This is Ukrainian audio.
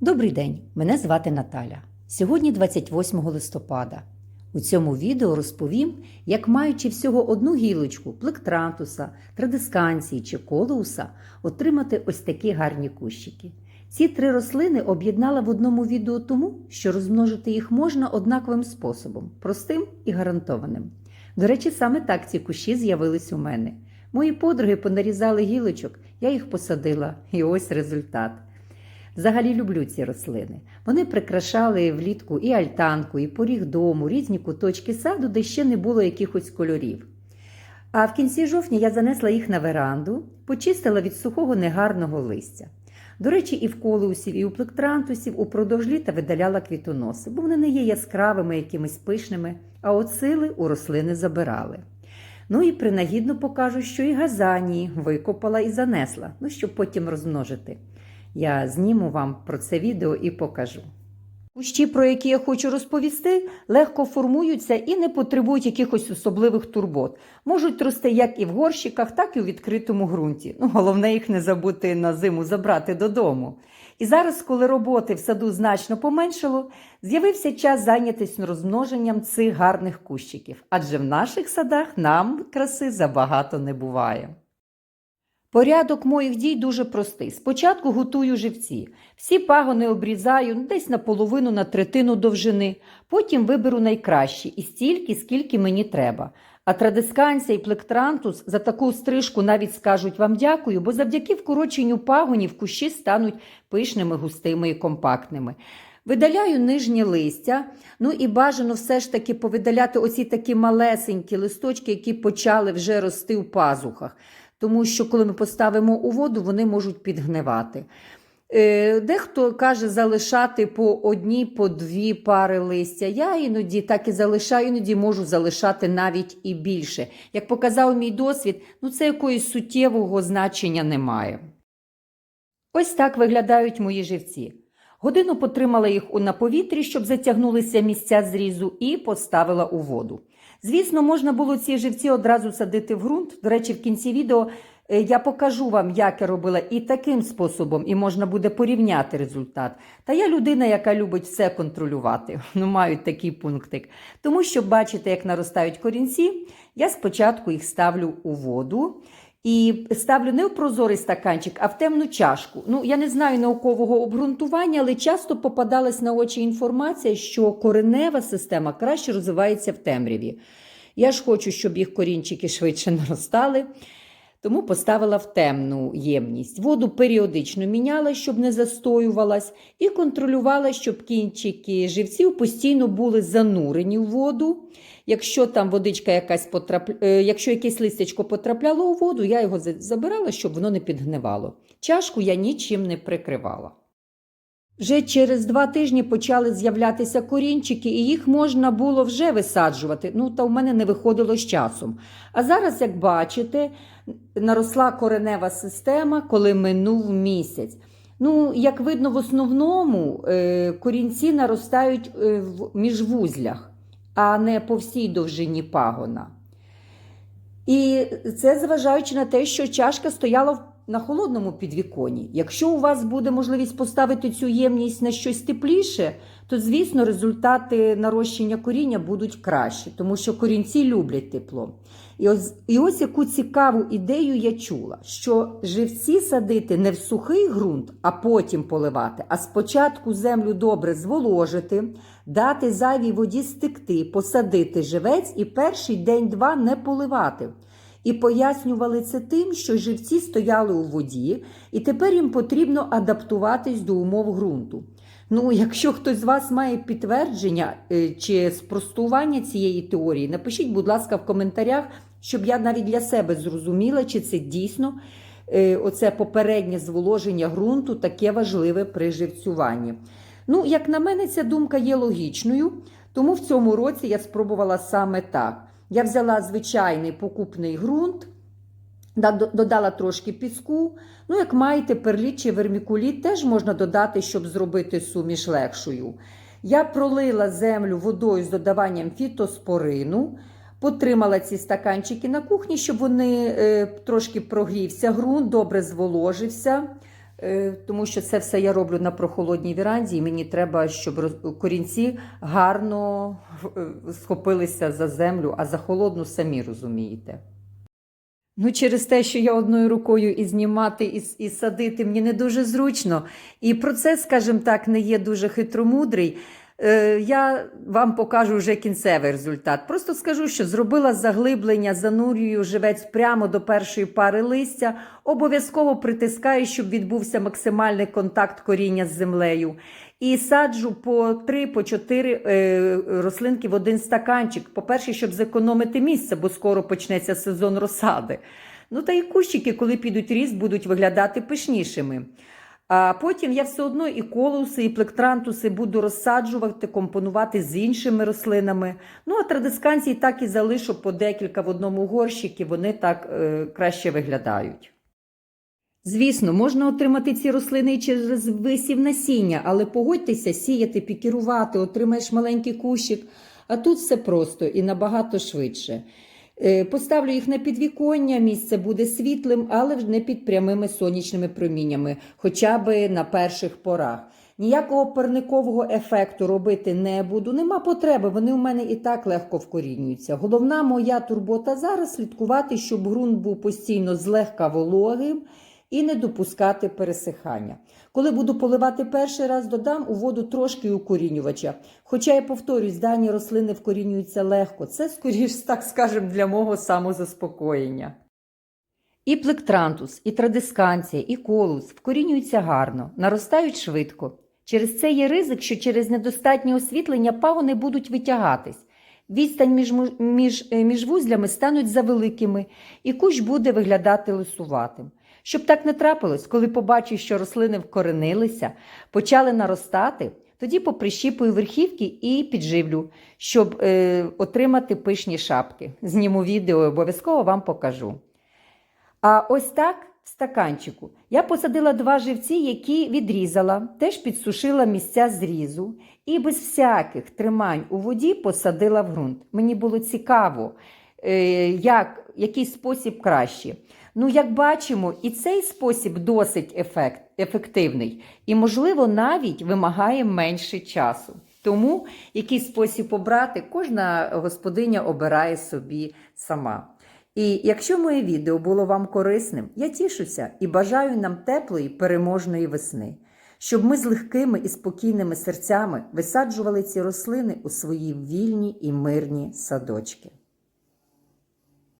Добрий день, мене звати Наталя. Сьогодні 28 листопада. У цьому відео розповім, як маючи всього одну гілочку плектрантуса, традисканції чи колеуса, отримати ось такі гарні кущики. Ці три рослини об'єднала в одному відео тому, що розмножити їх можна однаковим способом простим і гарантованим. До речі, саме так ці кущі з'явились у мене. Мої подруги понарізали гілочок, я їх посадила, і ось результат. Взагалі люблю ці рослини. Вони прикрашали влітку і альтанку, і поріг дому, різні куточки саду, де ще не було якихось кольорів. А в кінці жовтня я занесла їх на веранду, почистила від сухого негарного листя. До речі, і в колеусів, і у плектрантусів упродовж літа видаляла квітоноси, бо вони не є яскравими, якимись пишними, а от сили у рослини забирали. Ну і принагідно покажу, що і газанії викопала і занесла, ну щоб потім розмножити. Я зніму вам про це відео і покажу. Кущі, про які я хочу розповісти, легко формуються і не потребують якихось особливих турбот. Можуть рости як і в горщиках, так і у відкритому ґрунті. Ну, головне їх не забути на зиму забрати додому. І зараз, коли роботи в саду значно поменшало, з'явився час зайнятися розмноженням цих гарних кущиків, адже в наших садах нам краси забагато не буває. Порядок моїх дій дуже простий. Спочатку готую живці. Всі пагони обрізаю десь наполовину на третину довжини, потім виберу найкращі і стільки, скільки мені треба. А традисканція і плектрантус за таку стрижку навіть скажуть вам дякую, бо завдяки вкороченню пагонів кущі стануть пишними, густими і компактними. Видаляю нижнє листя, ну і бажано все ж таки повидаляти оці такі малесенькі листочки, які почали вже рости в пазухах тому що коли ми поставимо у воду, вони можуть підгнивати. Е, Дехто каже залишати по одній, по дві пари листя. Я іноді так і залишаю, іноді можу залишати навіть і більше. Як показав мій досвід, ну це якоїсь суттєвого значення немає. Ось так виглядають мої живці. Годину потримала їх на повітрі, щоб затягнулися місця зрізу, і поставила у воду. Звісно, можна було ці живці одразу садити в ґрунт. До речі, в кінці відео е, я покажу вам, як я робила і таким способом, і можна буде порівняти результат. Та я людина, яка любить все контролювати. Ну, мають такий пунктик. Тому, щоб бачити, як наростають корінці, я спочатку їх ставлю у воду. І ставлю не в прозорий стаканчик, а в темну чашку. Ну, я не знаю наукового обґрунтування, але часто попадалась на очі інформація, що коренева система краще розвивається в темряві. Я ж хочу, щоб їх корінчики швидше наростали, тому поставила в темну ємність. Воду періодично міняла, щоб не застоювалась, і контролювала, щоб кінчики живців постійно були занурені в воду. Якщо там водичка якась потрапля... е, якщо якесь листячко потрапляло у воду, я його забирала, щоб воно не підгнивало. Чашку я нічим не прикривала. Вже через два тижні почали з'являтися корінчики, і їх можна було вже висаджувати. Ну, та в мене не виходило з часом. А зараз, як бачите, наросла коренева система, коли минув місяць. Ну, як видно, в основному е, корінці наростають е, в міжвузлях а не по всій довжині пагона. І це зважаючи на те, що чашка стояла на холодному підвіконі. Якщо у вас буде можливість поставити цю ємність на щось тепліше, то, звісно, результати нарощення коріння будуть кращі, тому що корінці люблять тепло. І ось, і ось яку цікаву ідею я чула, що живці садити не в сухий ґрунт, а потім поливати, а спочатку землю добре зволожити, дати зайвій воді стекти, посадити живець і перший день-два не поливати. І пояснювали це тим, що живці стояли у воді, і тепер їм потрібно адаптуватись до умов ґрунту. Ну, якщо хтось з вас має підтвердження е, чи спростування цієї теорії, напишіть, будь ласка, в коментарях, щоб я навіть для себе зрозуміла, чи це дійсно е, оце попереднє зволоження ґрунту таке важливе при живцюванні. Ну, як на мене, ця думка є логічною, тому в цьому році я спробувала саме так. Я взяла звичайний покупний ґрунт, додала трошки піску. Ну, як маєте перліт чи вермікуліт, теж можна додати, щоб зробити суміш легшою. Я пролила землю водою з додаванням фітоспорину, потримала ці стаканчики на кухні, щоб вони е, трошки прогрівся, ґрунт добре зволожився. Е, тому що це все я роблю на прохолодній віранді, і мені треба, щоб корінці гарно е, схопилися за землю, а за холодну самі розумієте. Ну, через те, що я одною рукою і знімати, і, і садити мені не дуже зручно. І процес, скажімо так, не є дуже хитромудрий. Е, я вам покажу вже кінцевий результат. Просто скажу, що зробила заглиблення, занурюю живець прямо до першої пари листя, обов'язково притискаю, щоб відбувся максимальний контакт коріння з землею. І саджу по 3 по 4 е, рослинки в один стаканчик. По-перше, щоб зекономити місце, бо скоро почнеться сезон розсади. Ну та і кущики, коли підуть ріст, будуть виглядати пишнішими. А потім я все одно і колуси, і плектрантуси буду розсаджувати, компонувати з іншими рослинами. Ну а традисканції так і залишу по декілька в одному горщикі, вони так е, краще виглядають. Звісно, можна отримати ці рослини і через висів насіння, але погодьтеся сіяти, пікірувати, отримаєш маленький кущик. А тут все просто і набагато швидше. Е, Поставлю їх на підвіконня, місце буде світлим, але не під прямими сонячними проміннями, хоча би на перших порах. Ніякого парникового ефекту робити не буду. Нема потреби, вони у мене і так легко вкорінюються. Головна моя турбота зараз слідкувати, щоб ґрунт був постійно злегка вологим і не допускати пересихання. Коли буду поливати перший раз, додам у воду трошки укорінювача. Хоча я повторюсь, дані рослини вкорінюються легко. Це скоріш, так скажемо, для мого самозаспокоєння. І плектрантус, і традисканція, і колус вкорінюються гарно, наростають швидко. Через це є ризик, що через недостатнє освітлення пагони будуть витягатись. Відстань між, між, е, між вузлями стануть завеликими, і кущ буде виглядати лисуватим. Щоб так не трапилось, коли побачу, що рослини вкоренилися, почали наростати, тоді поприщіпую верхівки і підживлю, щоб е, отримати пишні шапки. Зніму відео обов'язково вам покажу. А ось так в стаканчику я посадила два живці, які відрізала, теж підсушила місця зрізу і без всяких тримань у воді посадила в ґрунт. Мені було цікаво, як, який спосіб краще. Ну, як бачимо, і цей спосіб досить ефект, ефективний і, можливо, навіть вимагає менше часу. Тому який спосіб обрати, кожна господиня обирає собі сама. І якщо моє відео було вам корисним, я тішуся і бажаю нам теплої переможної весни, щоб ми з легкими і спокійними серцями висаджували ці рослини у свої вільні і мирні садочки.